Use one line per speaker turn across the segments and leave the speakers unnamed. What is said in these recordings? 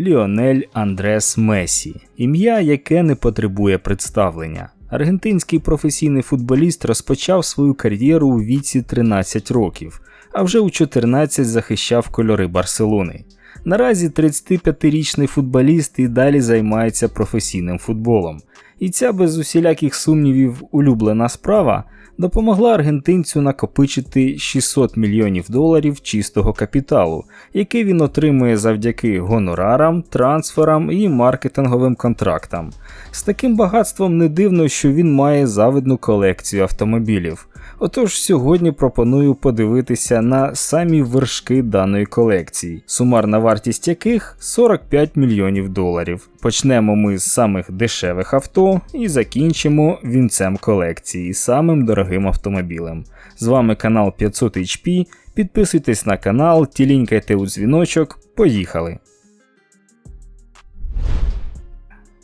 Ліонель Андрес Месі, ім'я, яке не потребує представлення. Аргентинський професійний футболіст розпочав свою кар'єру у віці 13 років, а вже у 14 захищав кольори Барселони. Наразі 35-річний футболіст і далі займається професійним футболом. І ця без усіляких сумнівів улюблена справа допомогла аргентинцю накопичити 600 мільйонів доларів чистого капіталу, який він отримує завдяки гонорарам, трансферам і маркетинговим контрактам. З таким багатством не дивно, що він має завидну колекцію автомобілів. Отож, сьогодні пропоную подивитися на самі вершки даної колекції, сумарна вартість яких 45 мільйонів доларів. Почнемо ми з самих дешевих авто і закінчимо вінцем колекції, самим дорогим автомобілем. З вами канал 500 HP. Підписуйтесь на канал, тілінькайте у дзвіночок. Поїхали!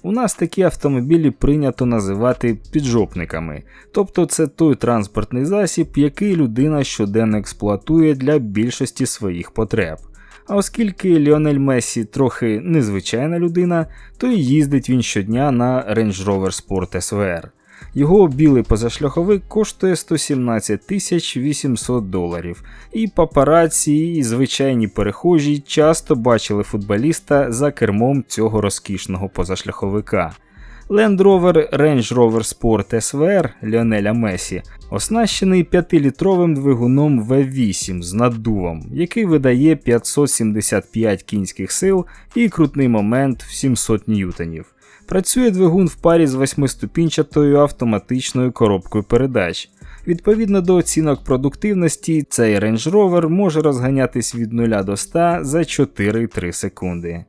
У нас такі автомобілі прийнято називати піджопниками, тобто це той транспортний засіб, який людина щоденно експлуатує для більшості своїх потреб. А оскільки Ліонель Месі трохи незвичайна людина, то і їздить він щодня на Range Rover Sport SVR. Його білий позашляховик коштує 117 тисяч 800 доларів, і папараці, і звичайні перехожі часто бачили футболіста за кермом цього розкішного позашляховика. Land Rover Range Rover Sport SVR Ліонеля Месі оснащений 5-літровим двигуном V8 з наддувом, який видає 575 кінських сил і крутний момент в 700 ньютонів. Працює двигун в парі з восьмиступінчатою автоматичною коробкою передач. Відповідно до оцінок продуктивності, цей Range Rover може розганятись від 0 до 100 за 4-3 секунди.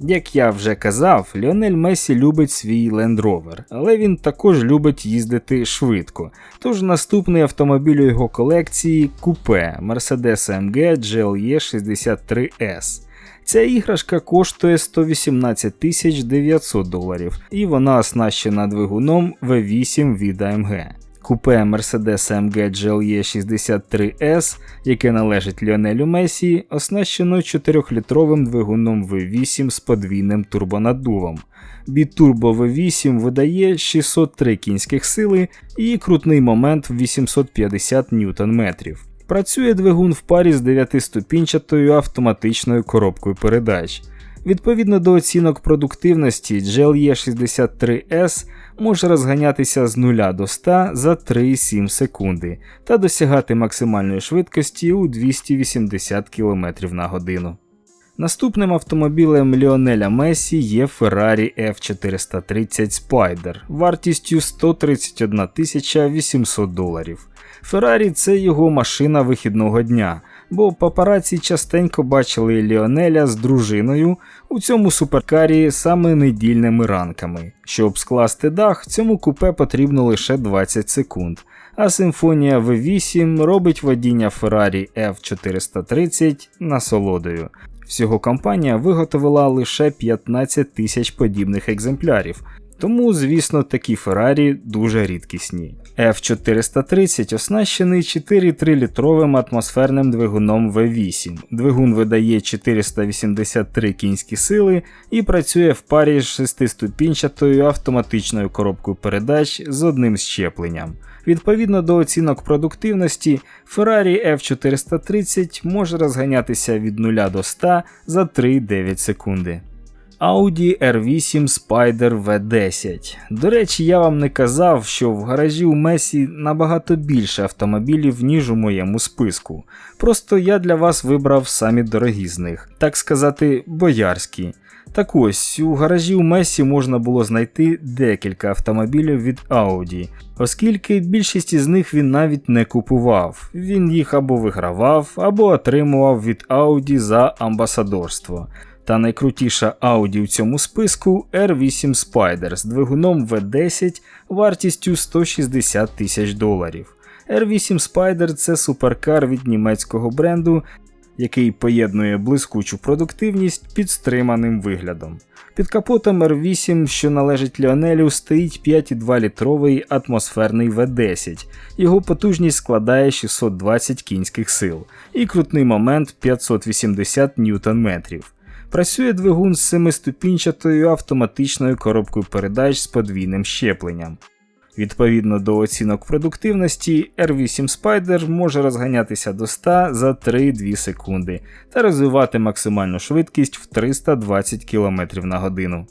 Як я вже казав, Ліонель Месі любить свій Land Rover, але він також любить їздити швидко. Тож наступний автомобіль у його колекції купе Mercedes AMG GLE 63S. Ця іграшка коштує 118 900 доларів, і вона оснащена двигуном V8 від AMG. Купе Mercedes AMG GLE 63S, яке належить Ліонелю Месі, оснащено 4-літровим двигуном V8 з подвійним турбонаддувом. Бітурбо V8 видає 603 кінських сили і крутний момент в 850 Нм. Працює двигун в парі з 9-ступінчатою автоматичною коробкою передач. Відповідно до оцінок продуктивності, GLE 63S може розганятися з 0 до 100 за 3,7 секунди та досягати максимальної швидкості у 280 км на годину. Наступним автомобілем Ліонеля Месі є Ferrari F430 Spider вартістю 131 800 доларів. Феррарі це його машина вихідного дня, бо папараці частенько бачили Ліонеля з дружиною у цьому суперкарі саме недільними ранками. Щоб скласти дах, цьому купе потрібно лише 20 секунд, а симфонія V8 робить водіння Ferrari F430 насолодою. Всього компанія виготовила лише 15 тисяч подібних екземплярів, тому, звісно, такі Феррарі дуже рідкісні. F430 оснащений 4,3 літровим атмосферним двигуном V8. Двигун видає 483 кінські сили і працює в парі з шестиступінчатою автоматичною коробкою передач з одним щепленням. Відповідно до оцінок продуктивності, Ferrari F430 може розганятися від 0 до 100 за 3,9 секунди. Audi R8 Spider V10. До речі, я вам не казав, що в гаражі у Месі набагато більше автомобілів, ніж у моєму списку. Просто я для вас вибрав самі дорогі з них, так сказати, боярські. Так ось, у гаражі у Месі можна було знайти декілька автомобілів від Audi, оскільки більшість із них він навіть не купував. Він їх або вигравав, або отримував від Audi за амбасадорство. Та найкрутіша Audi в цьому списку R8 Spider з двигуном V10 вартістю 160 тисяч доларів. R8 Spider це суперкар від німецького бренду, який поєднує блискучу продуктивність під стриманим виглядом. Під капотом R8, що належить Ліонелю, стоїть 5,2 літровий атмосферний V10. Його потужність складає 620 кінських сил і крутний момент 580 Нм. Працює двигун з семиступінчатою автоматичною коробкою передач з подвійним щепленням. Відповідно до оцінок продуктивності, R8 Spider може розганятися до 100 за 3-2 секунди та розвивати максимальну швидкість в 320 км на годину.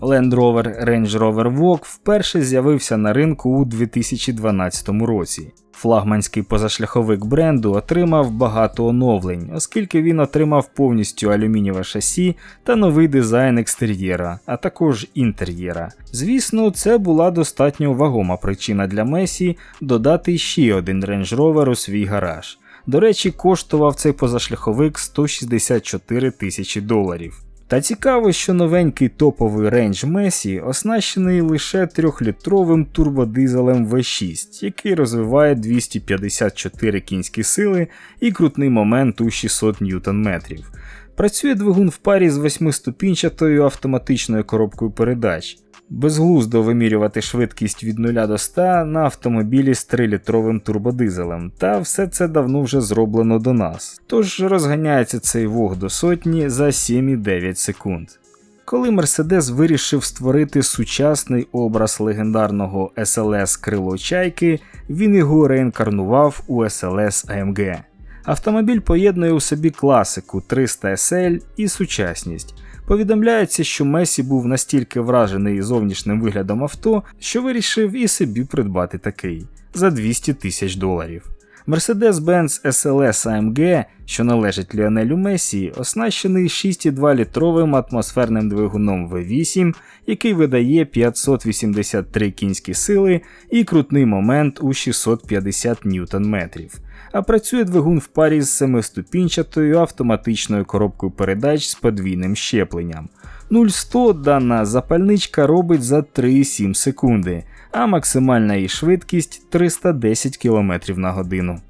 Land Rover Range Rover Vogue вперше з'явився на ринку у 2012 році. Флагманський позашляховик бренду отримав багато оновлень, оскільки він отримав повністю алюмінієве шасі та новий дизайн екстер'єра, а також інтер'єра. Звісно, це була достатньо вагома причина для Месі додати ще один Range Rover у свій гараж. До речі, коштував цей позашляховик 164 тисячі доларів. Та цікаво, що новенький топовий рейндж Месі оснащений лише 3-літровим турбодизелем V6, який розвиває 254 кінські сили і крутний момент у 600 Нм. Працює двигун в парі з 8-ступінчатою автоматичною коробкою передач. Безглуздо вимірювати швидкість від 0 до 100 на автомобілі з 3-літровим турбодизелем, та все це давно вже зроблено до нас. Тож розганяється цей вог до сотні за 7,9 секунд. Коли Мерседес вирішив створити сучасний образ легендарного SLS Крило Чайки, він його реінкарнував у SLS AMG. Автомобіль поєднує у собі класику 300 SL і сучасність. Повідомляється, що Месі був настільки вражений зовнішнім виглядом авто, що вирішив і собі придбати такий за 200 тисяч доларів. Mercedes-Benz SLS AMG, що належить Ліонелю Месі, оснащений 6,2 літровим атмосферним двигуном V8, який видає 583 кінські сили і крутний момент у 650 Нм. А працює двигун в парі з семиступінчатою автоматичною коробкою передач з подвійним щепленням. 0-100 дана запальничка робить за 3,7 секунди, а максимальна її швидкість 310 км на годину.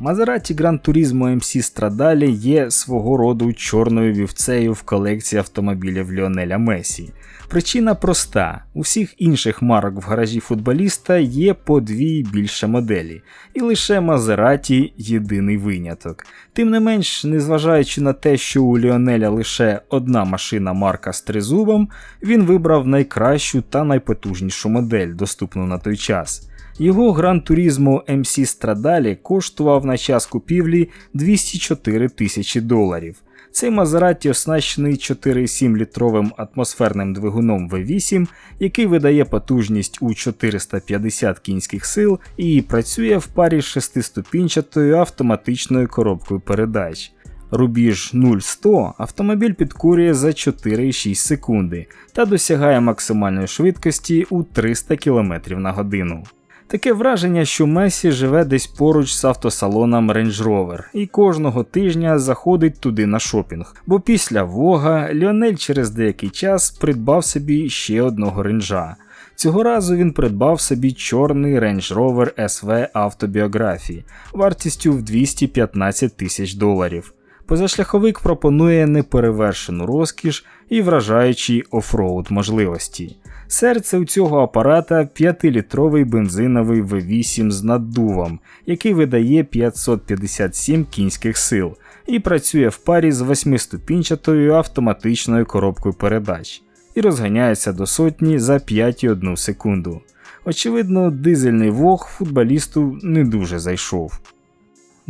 Maserati Gran Turismo MC Stradale є свого роду чорною вівцею в колекції автомобілів Ліонеля Месі. Причина проста: у всіх інших марок в гаражі футболіста є по дві більше моделі, і лише Maserati єдиний виняток. Тим не менш, незважаючи на те, що у Ліонеля лише одна машина марка з тризубом, він вибрав найкращу та найпотужнішу модель, доступну на той час. Його Gran Turismo MC Stradale коштував на час купівлі 204 тисячі доларів. Цей Мазераті оснащений 4,7 літровим атмосферним двигуном V8, який видає потужність у 450 кінських сил і працює в парі з шестиступінчатою автоматичною коробкою передач. Рубіж 0-100 автомобіль підкурює за 4,6 секунди та досягає максимальної швидкості у 300 км на годину. Таке враження, що Месі живе десь поруч з автосалоном Range Rover і кожного тижня заходить туди на шопінг, бо після Вога Ліонель через деякий час придбав собі ще одного ренджа. Цього разу він придбав собі чорний Range Rover SV автобіографії вартістю в 215 тисяч доларів. Позашляховик пропонує неперевершену розкіш і вражаючі офроуд можливості. Серце у цього апарата 5-літровий бензиновий V8 з наддувом, який видає 557 кінських сил і працює в парі з 8-ступінчатою автоматичною коробкою передач і розганяється до сотні за 5,1 секунду. Очевидно, дизельний вог футболісту не дуже зайшов.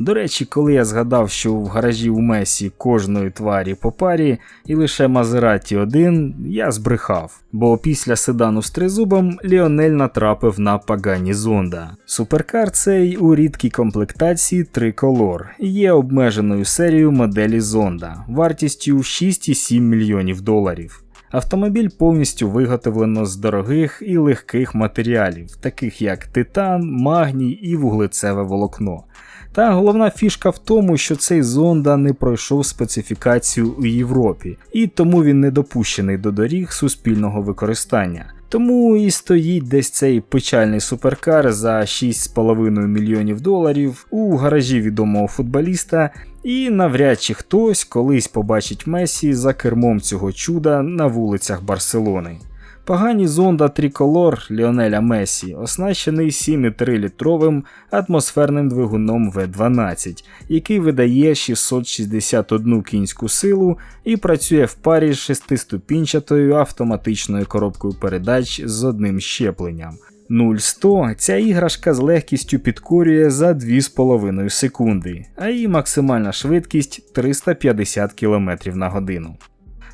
До речі, коли я згадав, що в гаражі у Месі кожної тварі по парі і лише Мазераті один, я збрехав, бо після седану з тризубом Ліонель натрапив на Пагані Зонда. Суперкар цей у рідкій комплектації триколор є обмеженою серією моделі Зонда вартістю 6,7 мільйонів доларів. Автомобіль повністю виготовлено з дорогих і легких матеріалів, таких як титан, магній і вуглецеве волокно. Та головна фішка в тому, що цей зонда не пройшов специфікацію у Європі, і тому він не допущений до доріг суспільного використання. Тому і стоїть десь цей печальний суперкар за 6,5 мільйонів доларів у гаражі відомого футболіста, і навряд чи хтось колись побачить Месі за кермом цього чуда на вулицях Барселони. Погані зонда триколор Ліонеля Месі оснащений 7,3-літровим атмосферним двигуном В12, який видає 661 кінську силу і працює в парі з шестиступінчатою автоматичною коробкою передач з одним щепленням. 0-100 ця іграшка з легкістю підкорює за 2,5 секунди, а її максимальна швидкість 350 км на годину.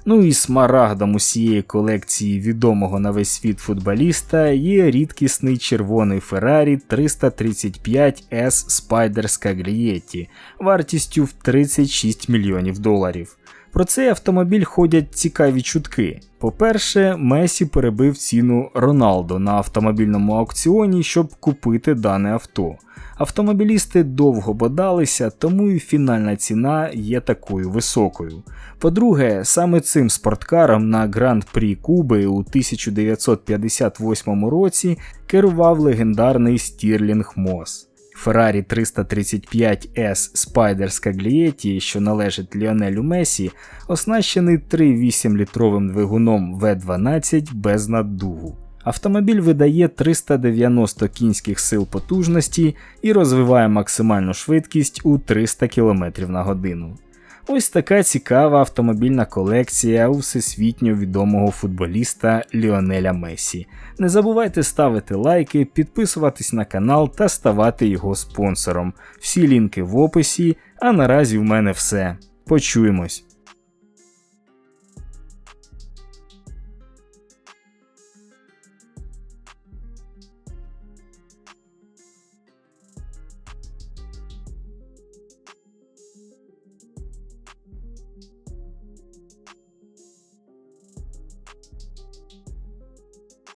Ну і смарагдом усієї колекції відомого на весь світ футболіста є рідкісний червоний Ferrari 335 S Spider Scaglietti вартістю в 36 мільйонів доларів. Про цей автомобіль ходять цікаві чутки. По-перше, Месі перебив ціну Роналдо на автомобільному аукціоні, щоб купити дане авто. Автомобілісти довго бодалися, тому і фінальна ціна є такою високою. По-друге, саме цим спорткаром на Гран-прі Куби у 1958 році керував легендарний Стірлінг Мос. Ferrari 335 S Spider Scaglietti, що належить Ліонелю Месі, оснащений 3,8-літровим двигуном V12 без наддуву. Автомобіль видає 390 кінських сил потужності і розвиває максимальну швидкість у 300 км на годину. Ось така цікава автомобільна колекція у всесвітньо відомого футболіста Ліонеля Месі. Не забувайте ставити лайки, підписуватись на канал та ставати його спонсором. Всі лінки в описі, а наразі в мене все. Почуємось!